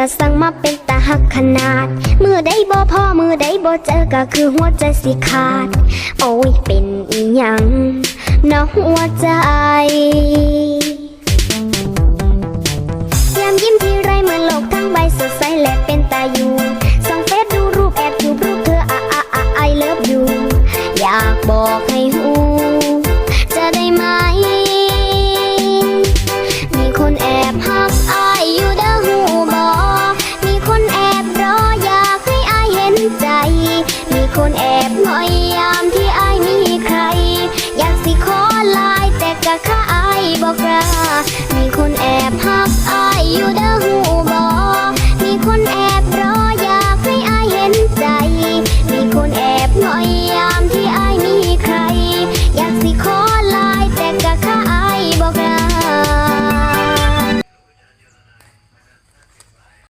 จะสั่งมาเป็นตาหักขนาด มือได้บ่พ่อมือได้บ่เจอก็คือหัวใจสิขาด โอ้ยเป็นอีหยังนอะหัวใจยามยิ้มทีไรเหมือนโลกทั้งใบสดใสและเป็นตาอยู่ส่องเฟซดูรูปแอบอยู่รูปเธออะอะอะไอเลิฟอยู่อยากบอกให้หู คนแอบ